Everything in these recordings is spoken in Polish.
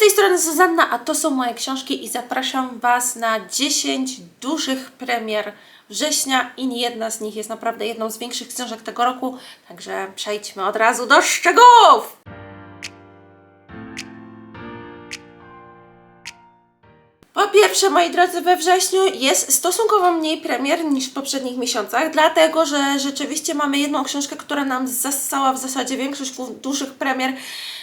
tej strony Zuzanna, a to są moje książki i zapraszam Was na 10 dużych premier września i nie jedna z nich jest naprawdę jedną z większych książek tego roku, także przejdźmy od razu do szczegółów! Po pierwsze, moi drodzy, we wrześniu jest stosunkowo mniej premier niż w poprzednich miesiącach, dlatego że rzeczywiście mamy jedną książkę, która nam zassała w zasadzie większość dużych premier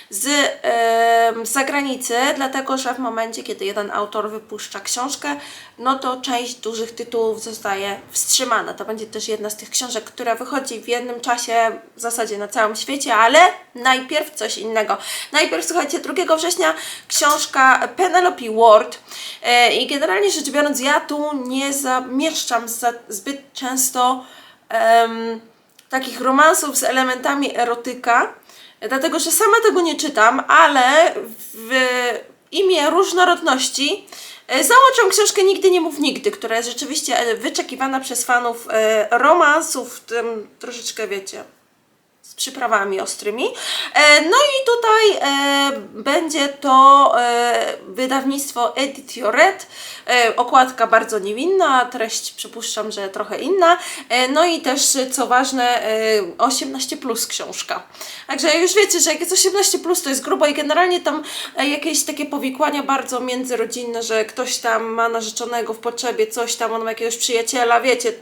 z em, z zagranicy, dlatego że w momencie, kiedy jeden autor wypuszcza książkę, no to część dużych tytułów zostaje wstrzymana. To będzie też jedna z tych książek, która wychodzi w jednym czasie w zasadzie na całym świecie, ale najpierw coś innego. Najpierw, słuchajcie, 2 września książka Penelope Ward e, i generalnie rzecz biorąc, ja tu nie zamieszczam za, zbyt często takich romansów z elementami erotyka, dlatego że sama tego nie czytam, ale w imię różnorodności e, załączam książkę Nigdy nie mów nigdy, która jest rzeczywiście e, wyczekiwana przez fanów e, romansów, w tym troszeczkę wiecie, z przyprawami ostrymi. E, No i tutaj e, będzie to e, wydawnictwo Edit Your Red. Okładka bardzo niewinna, treść przypuszczam, że trochę inna. No i też, co ważne, e, 18 plus książka. Także już wiecie, że jak jest 18 plus, to jest grubo i generalnie tam jakieś takie powikłania bardzo międzyrodzinne, że ktoś tam ma narzeczonego w potrzebie, coś tam, on ma jakiegoś przyjaciela, wiecie,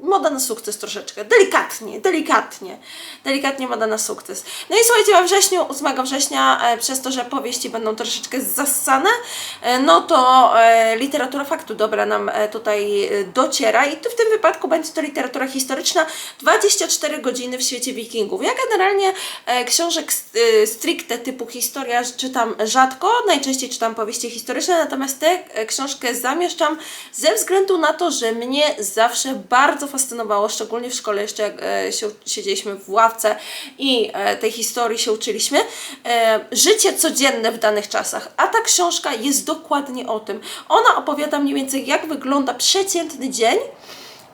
moda na sukces troszeczkę. Delikatnie, delikatnie. Delikatnie moda na sukces. No i słuchajcie, we wrześniu, 8 września, e, przez to, że powieści będą troszeczkę zassane, e, no to e, literatura faktu dobra nam e, tutaj e, dociera i tu w tym wypadku będzie to literatura historyczna 24 godziny w świecie wikingów. Ja generalnie e, książek e, stricte typu historia czytam rzadko, najczęściej czytam powieści historyczne, natomiast tę e, książkę zamieszczam ze względu na to, że mnie zawsze bardzo fascynowało, szczególnie w szkole jeszcze jak e, się, siedzieliśmy w ławce i e, tej historii się uczyliśmy, e, życie codzienne w danych czasach. A ta książka jest dokładnie o tym. Ona opowiada mniej więcej jak wygląda przeciętny dzień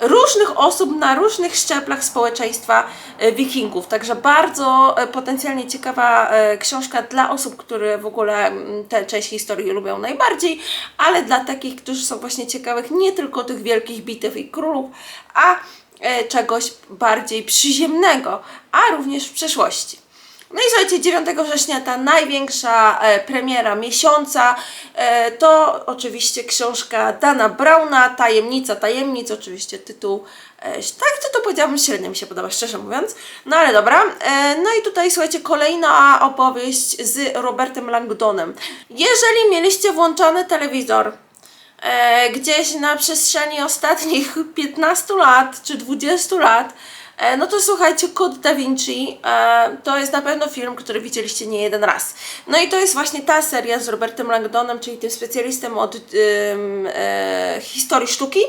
różnych osób na różnych szczeblach społeczeństwa e, wikingów. Także bardzo e, potencjalnie ciekawa e, książka dla osób, które w ogóle tę część historii lubią najbardziej, ale dla takich, którzy są właśnie ciekawych nie tylko tych wielkich bitew i królów, a czegoś bardziej przyziemnego, a również w przeszłości. No i słuchajcie, 9 września ta największa e, premiera miesiąca e, to oczywiście książka Dana Brauna, Tajemnica tajemnic, oczywiście tytuł, e, tak tytuł powiedziałabym średnio mi się podoba, szczerze mówiąc, no ale dobra. E, no i tutaj słuchajcie, kolejna opowieść z Robertem Langdonem. Jeżeli mieliście włączony telewizor, e, gdzieś na przestrzeni ostatnich 15 lat czy 20 lat, no to słuchajcie, Kod Da Vinci e, to jest na pewno film, który widzieliście nie jeden raz. No i to jest właśnie ta seria z Robertem Langdonem, czyli tym specjalistą od e, historii sztuki,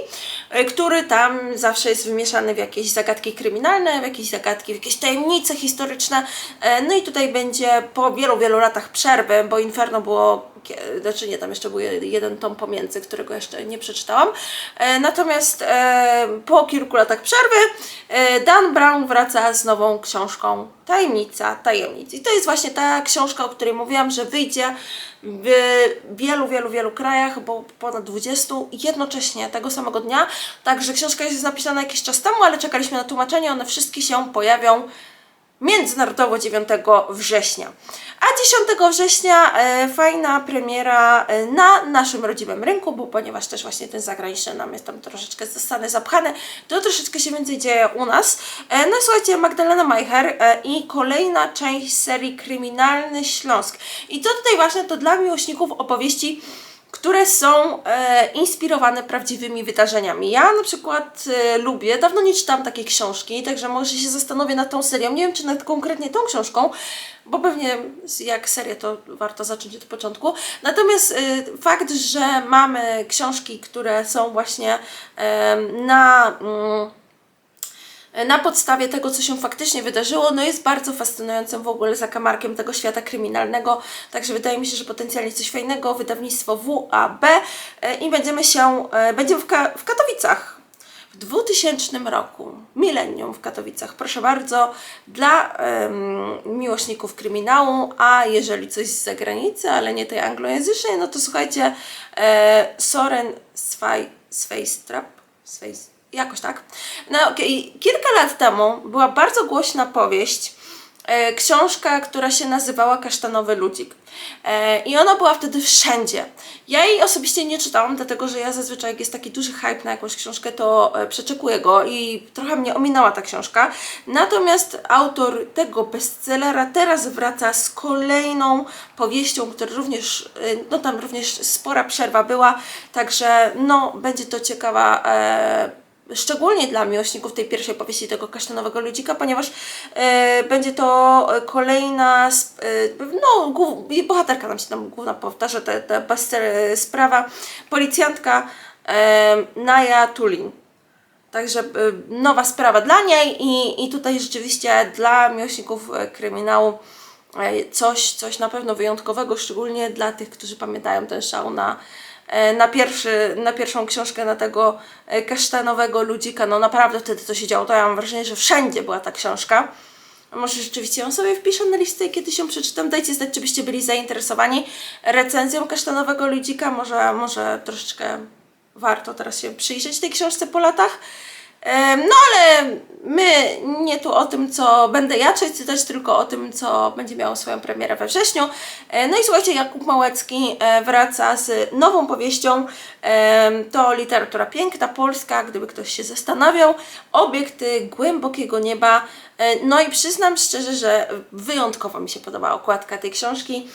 e, który tam zawsze jest wymieszany w jakieś zagadki kryminalne, w jakieś zagadki, w jakieś tajemnice historyczne. E, no i tutaj będzie po wielu, wielu latach przerwy, bo Inferno było znaczy nie, tam jeszcze był je- jeden tom pomiędzy, którego jeszcze nie przeczytałam. E, natomiast e, po kilku latach przerwy e, Dan Brown wraca z nową książką Tajemnica tajemnic. I to jest właśnie ta książka, o której mówiłam, że wyjdzie w wielu, wielu, wielu krajach, bo ponad 20 jednocześnie tego samego dnia. Także książka jest napisana jakiś czas temu, ale czekaliśmy na tłumaczenie. One wszystkie się pojawią międzynarodowo 9 września. A 10 września e, fajna premiera e, na naszym rodzimym rynku, bo ponieważ też właśnie ten zagraniczny nam jest tam troszeczkę zostany zapchany, to troszeczkę się więcej dzieje u nas. E, no słuchajcie, Magdalena Majcher i kolejna część serii Kryminalny Śląsk. I to tutaj właśnie to dla miłośników opowieści które są e, inspirowane prawdziwymi wydarzeniami. Ja na przykład e, lubię, dawno nie czytałam takiej książki, także może się zastanowię nad tą serią. Nie wiem, czy nad konkretnie tą książką, bo pewnie jak serię to warto zacząć od początku. Natomiast e, fakt, że mamy książki, które są właśnie e, na. Mm, na podstawie tego, co się faktycznie wydarzyło, no jest bardzo fascynującym w ogóle zakamarkiem tego świata kryminalnego, także wydaje mi się, że potencjalnie coś fajnego, wydawnictwo WAB e, i będziemy się, e, będziemy w, Ka- w Katowicach. w 2000 roku, milenium w Katowicach, proszę bardzo, dla miłośników kryminału, a jeżeli coś z zagranicy, ale nie tej anglojęzycznej, no to słuchajcie, e, Soren Svej, Sveistrap, Sveis, jakoś tak. No, kilka lat temu była bardzo głośna powieść, e, książka, która się nazywała Kasztanowy Ludzik. E, I ona była wtedy wszędzie. Ja jej osobiście nie czytałam, dlatego że ja zazwyczaj, jak jest taki duży hype na jakąś książkę, to e, przeczekuję go i trochę mnie ominęła ta książka. Natomiast autor tego bestsellera teraz wraca z kolejną powieścią, która również, e, no tam również spora przerwa była, także no, będzie to ciekawa. E, szczególnie dla miłośników tej pierwszej powieści tego kasztanowego ludzika, ponieważ e, będzie to kolejna, e, no głów, bohaterka nam się tam główna powtarza, ta, ta bestseller- sprawa, policjantka e, Naja Tulin. Także e, nowa sprawa dla niej i, i tutaj rzeczywiście dla miłośników e, kryminału e, coś, coś na pewno wyjątkowego, szczególnie dla tych, którzy pamiętają ten szał na, e, na, pierwszy, na pierwszą książkę, na tego e, kasztanowego ludzika. No naprawdę wtedy to się działo. To ja mam wrażenie, że wszędzie była ta książka. Może rzeczywiście ją sobie wpiszę na listę i kiedyś ją przeczytam. Dajcie znać, czy byście byli zainteresowani recenzją kasztanowego ludzika. Może, może troszeczkę warto teraz się przyjrzeć tej książce po latach. No ale my nie tu o tym, co będę ja czytać, tylko o tym, co będzie miało swoją premierę we wrześniu. E, No i słuchajcie, Jakub Małecki e, wraca z nową powieścią. To literatura piękna, polska, gdyby ktoś się zastanawiał. Obiekty głębokiego nieba. E, No i przyznam szczerze, że wyjątkowo mi się podoba okładka tej książki.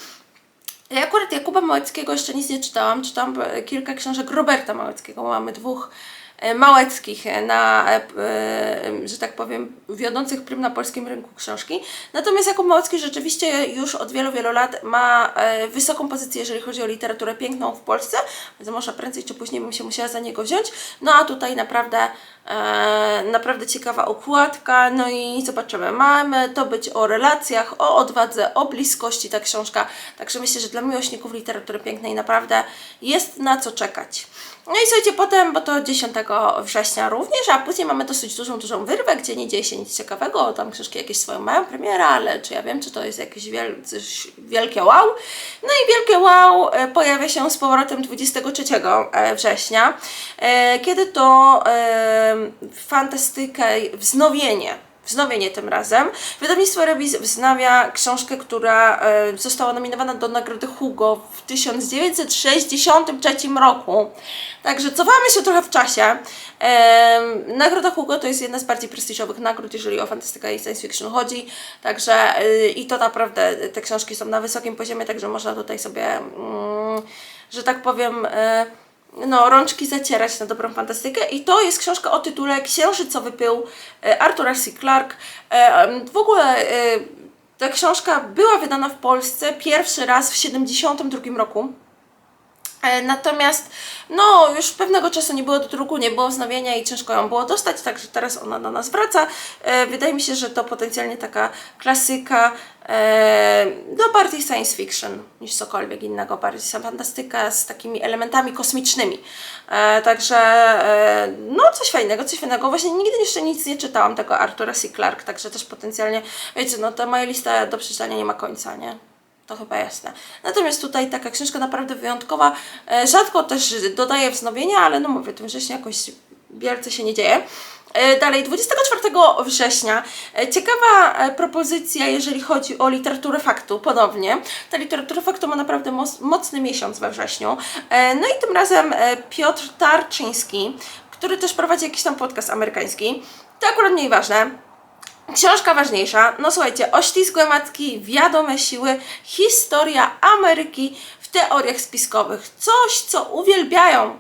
Ja akurat Jakuba Małeckiego jeszcze nic nie czytałam. Czytałam kilka książek Roberta Małeckiego. Mamy dwóch e, Małeckich e, na, e, że tak powiem, wiodących prym na polskim rynku książki. Natomiast Jakub Małecki rzeczywiście już od wielu, wielu lat ma wysoką pozycję, jeżeli chodzi o literaturę piękną w Polsce, więc może prędzej czy później bym się musiała za niego wziąć. No a tutaj naprawdę, naprawdę ciekawa okładka. No i zobaczymy. Mamy to być o relacjach, o odwadze, o bliskości ta książka. Także myślę, że dla miłośników literatury pięknej naprawdę jest na co czekać. No i słuchajcie, potem, bo to 10 września również, a później mamy dosyć dużą, dużą wyrwę, gdzie nie dzieje się nic ciekawego, tam książki jakieś swoją mają premierę, ale czy ja wiem, czy to jest jakieś wiel wielkie wow. No i wielkie wow e, pojawia się z powrotem 23 e, września, e, kiedy to fantastykę, wznowienie wznowienie tym razem. Wydawnictwo Rebis wznawia książkę, która e, została nominowana do Nagrody Hugo w 1963 roku. Także cofamy się trochę w czasie. Nagroda Hugo to jest jedna z bardziej prestiżowych nagród, jeżeli o fantastykę i science fiction chodzi. Także e, i to naprawdę te książki są na wysokim poziomie, także można tutaj sobie, mm, że tak powiem, e, no, rączki zacierać na dobrą fantastykę. I to jest książka o tytule Księżycowy pył e, Artura C. Clarke. E, W ogóle e, ta książka była wydana w Polsce pierwszy raz w 1972 roku. E, Natomiast no, już pewnego czasu nie było do druku, nie było wznowienia i ciężko ją było dostać, także teraz ona do nas wraca. E, wydaje mi się, że to potencjalnie taka klasyka, e, no bardziej science fiction niż cokolwiek innego, bardziej fantastyka z takimi elementami kosmicznymi. Także no coś fajnego, coś fajnego. Właśnie nigdy jeszcze nic nie czytałam tego Artura C. Clarke, także też potencjalnie, wiecie, no to moja lista do przeczytania nie ma końca, nie? To chyba jasne. Natomiast tutaj taka książka naprawdę wyjątkowa. E, Rzadko też dodaję wznowienia, ale no mówię, tym wrześniu jakoś wielce się nie dzieje. E, Dalej, 24 września e, ciekawa propozycja, jeżeli chodzi o literaturę faktu, ponownie. Ta literatura faktu ma naprawdę moc, mocny miesiąc we wrześniu. No i tym razem Piotr Tarczyński, który też prowadzi jakiś tam podcast amerykański. To akurat mniej ważne. Książka ważniejsza. No słuchajcie, Oślizgłe Matki, Wiadome Siły, Historia Ameryki w teoriach spiskowych. Coś, co uwielbiają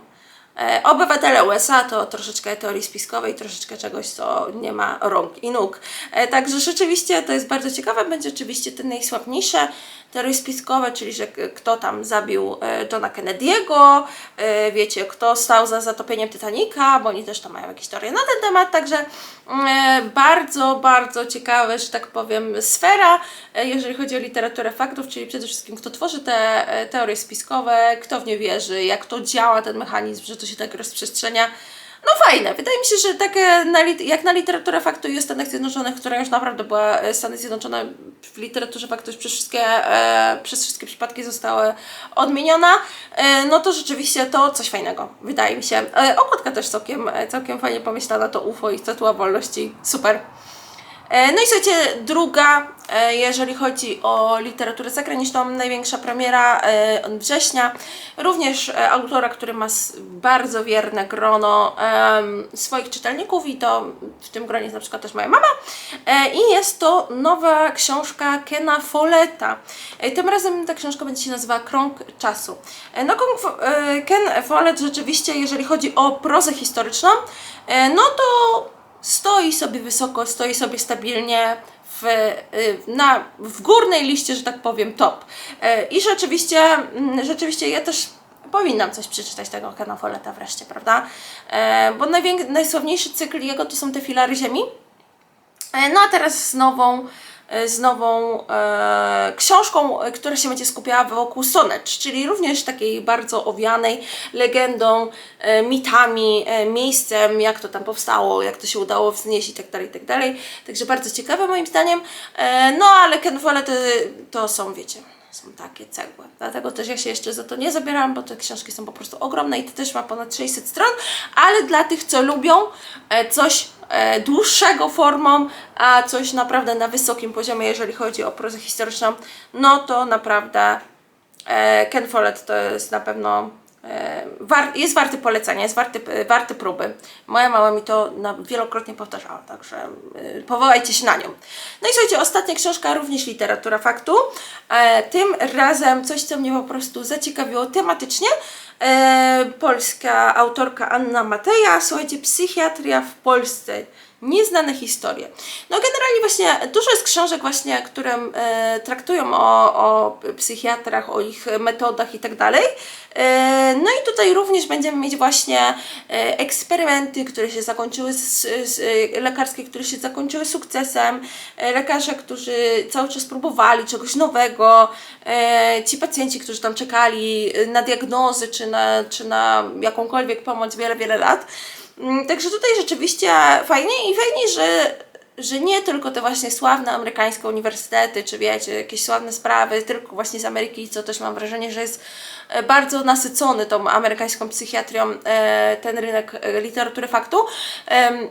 obywatele USA, to troszeczkę teorii spiskowej, troszeczkę czegoś, co nie ma rąk i nóg. E, także rzeczywiście to jest bardzo ciekawe. Będzie oczywiście te najsłabniejsze teorie spiskowe, czyli że kto tam zabił e, Johna Kennedy'ego, e, wiecie, kto stał za zatopieniem Titanica, bo oni też tam mają jakieś teorie na ten temat, także e, bardzo, bardzo ciekawe, że tak powiem, sfera, e, jeżeli chodzi o literaturę faktów, czyli przede wszystkim kto tworzy te e, teorie spiskowe, kto w nie wierzy, jak to działa ten mechanizm, że to się tak rozprzestrzenia. No fajne. Wydaje mi się, że takie na, jak na literaturę faktu i o Stanach Zjednoczonych, która już naprawdę była e, Stany Zjednoczone w literaturze faktu już przez wszystkie, e, przez wszystkie przypadki zostały odmieniona, e, no to rzeczywiście to coś fajnego, wydaje mi się. E, okładka też całkiem, e, całkiem fajnie pomyślana, to UFO i Statua Wolności, super. E, No i słuchajcie, druga, e, jeżeli chodzi o literaturę zagraniczną, największa premiera e, od września. Również e, autora, który ma bardzo wierne grono swoich czytelników i to w tym gronie jest na przykład też moja mama. E, I jest to nowa książka Kena Folletta. E, Tym razem ta książka będzie się nazywała Krąg Czasu. E, No e, Ken Follett rzeczywiście, jeżeli chodzi o prozę historyczną, e, no to stoi sobie wysoko, stoi sobie stabilnie w, y, na, w górnej liście, że tak powiem, top. Y, I rzeczywiście, mm, rzeczywiście ja też powinnam coś przeczytać tego Kena Folletta wreszcie, prawda? E, Bo najsławniejszy cykl jego to są te filary ziemi. No a teraz z nową, z nową e, książką, e, która się będzie skupiała wokół Sonecz, czyli również takiej bardzo owianej legendą, e, mitami, e, miejscem, jak to tam powstało, jak to się udało wznieść i tak dalej, i tak dalej. Także bardzo ciekawe moim zdaniem. E, no ale Ken Follett to, to są, wiecie, są takie cegły. Dlatego też ja się jeszcze za to nie zabierałam, bo te książki są po prostu ogromne i to też ma ponad 600 stron, ale dla tych, co lubią e, coś e, dłuższego formą, a coś naprawdę na wysokim poziomie, jeżeli chodzi o prozę historyczną, no to naprawdę e, Ken Follett to jest na pewno jest warty polecenia, jest warty, e, warty próby. Moja mama mi to wielokrotnie powtarzała, także e, powołajcie się na nią. No i słuchajcie, ostatnia książka, również literatura faktu. E, tym razem coś, co mnie po prostu zaciekawiło tematycznie. E, polska autorka Anna Mateja, słuchajcie, psychiatria w Polsce. Nieznane historie. No generalnie właśnie dużo jest książek właśnie, które e, traktują o, o psychiatrach, o ich metodach i tak dalej. E, No i tutaj również będziemy mieć właśnie e, eksperymenty, które się zakończyły, z, z, e, lekarskie, które się zakończyły sukcesem, lekarze, którzy cały czas próbowali czegoś nowego, ci pacjenci, którzy tam czekali na diagnozy czy na, czy na jakąkolwiek pomoc wiele, wiele lat. Mm, Także tutaj rzeczywiście fajnie i fajnie, że, że nie tylko te właśnie sławne amerykańskie uniwersytety, czy wiecie, jakieś sławne sprawy, tylko właśnie z Ameryki, co też mam wrażenie, że jest e, bardzo nasycony tą amerykańską psychiatrią e, ten rynek e, literatury faktu,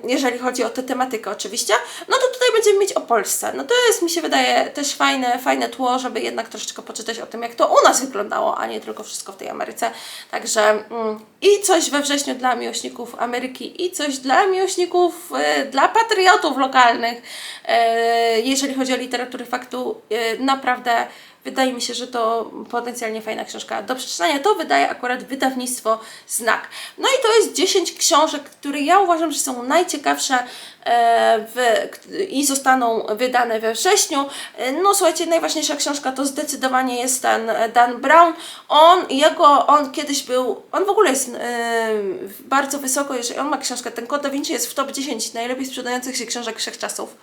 jeżeli chodzi o tę tematykę oczywiście. No to tutaj będziemy mieć o Polsce. No to jest, mi się wydaje, też fajne, fajne tło, żeby jednak troszeczkę poczytać o tym, jak to u nas wyglądało, a nie tylko wszystko w tej Ameryce. Także mm, i coś we wrześniu dla miłośników Ameryki, i coś dla miłośników, dla patriotów lokalnych, e, jeżeli chodzi o literaturę faktu. E, naprawdę wydaje mi się, że to potencjalnie fajna książka do przeczytania. To wydaje akurat wydawnictwo Znak. No i to jest 10 książek, które ja uważam, że są najciekawsze e, w, i zostaną wydane we wrześniu. E, No słuchajcie, najważniejsza książka to zdecydowanie jest ten Dan Brown. On, jego, on kiedyś był, on w ogóle jest e, bardzo wysoko, jeżeli on ma książkę, ten Kod Da Vinci jest w top 10 najlepiej sprzedających się książek wszechczasów.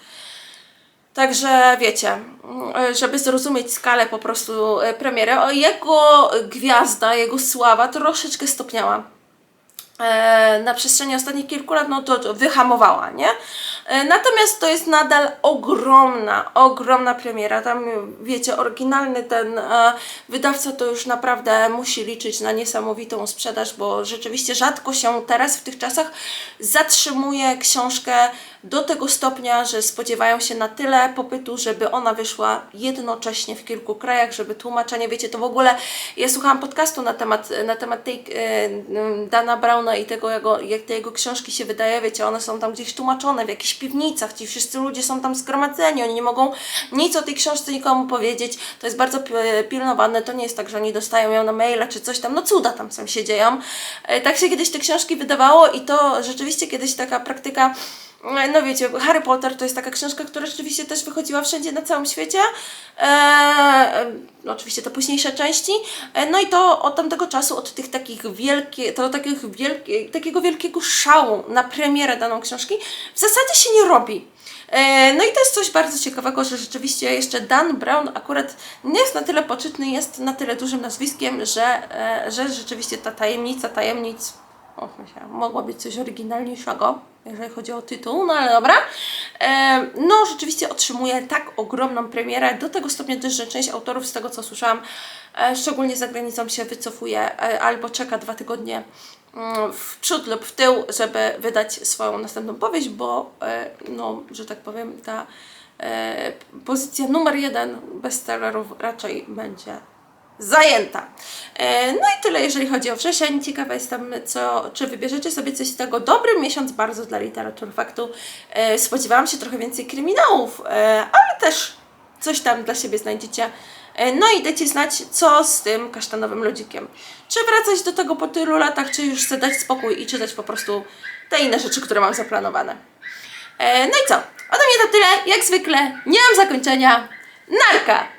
Także wiecie, mm, żeby zrozumieć skalę po prostu e, premiery, jego gwiazda, jego sława troszeczkę stopniała. E, na przestrzeni ostatnich kilku lat, no to, to wyhamowała, nie? E, natomiast to jest nadal ogromna, ogromna premiera. Tam, wiecie, oryginalny ten wydawca to już naprawdę musi liczyć na niesamowitą sprzedaż, bo rzeczywiście rzadko się teraz w tych czasach zatrzymuje książkę do tego stopnia, że spodziewają się na tyle popytu, żeby ona wyszła jednocześnie w kilku krajach, żeby tłumaczenie, wiecie, to w ogóle, ja słuchałam podcastu na temat, na temat tej e, Dana Browna i tego, jego, jak te jego książki się wydaje, wiecie, one są tam gdzieś tłumaczone w jakichś piwnicach, ci wszyscy ludzie są tam zgromadzeni, oni nie mogą nic o tej książce nikomu powiedzieć, to jest bardzo pi- pilnowane, to nie jest tak, że oni dostają ją na maila czy coś tam, no cuda tam sam się dzieją. E, Tak się kiedyś te książki wydawało i to rzeczywiście kiedyś taka praktyka no wiecie, Harry Potter to jest taka książka, która rzeczywiście też wychodziła wszędzie na całym świecie. Eee, no oczywiście te późniejsze części. E, no i to od tamtego czasu, od tych takich wielkie, to takich wielkie, takiego wielkiego szału na premierę daną książki w zasadzie się nie robi. E, No i to jest coś bardzo ciekawego, że rzeczywiście jeszcze Dan Brown akurat nie jest na tyle poczytny, jest na tyle dużym nazwiskiem, że, e, że rzeczywiście ta tajemnica tajemnic Och, myślałam, mogło być coś oryginalniejszego, jeżeli chodzi o tytuł, no ale dobra. E, no, rzeczywiście otrzymuje tak ogromną premierę, do tego stopnia też, że część autorów, z tego co słyszałam, e, szczególnie za granicą się wycofuje e, albo czeka dwa tygodnie mm, w przód lub w tył, żeby wydać swoją następną powieść, bo, no, że tak powiem, ta pozycja numer jeden bestsellerów raczej będzie zajęta. E, No i tyle, jeżeli chodzi o wrzesień. Ciekawa jestem, co, czy wybierzecie sobie coś z tego. Dobry miesiąc bardzo dla literatury faktu. E, Spodziewałam się trochę więcej kryminałów, e, ale też coś tam dla siebie znajdziecie. No i dajcie znać, co z tym kasztanowym lodzikiem. Czy wracać do tego po tylu latach, czy już chcę dać spokój i czytać po prostu te inne rzeczy, które mam zaplanowane. No i co? Ode mnie to tyle. Jak zwykle, nie mam zakończenia. Narka!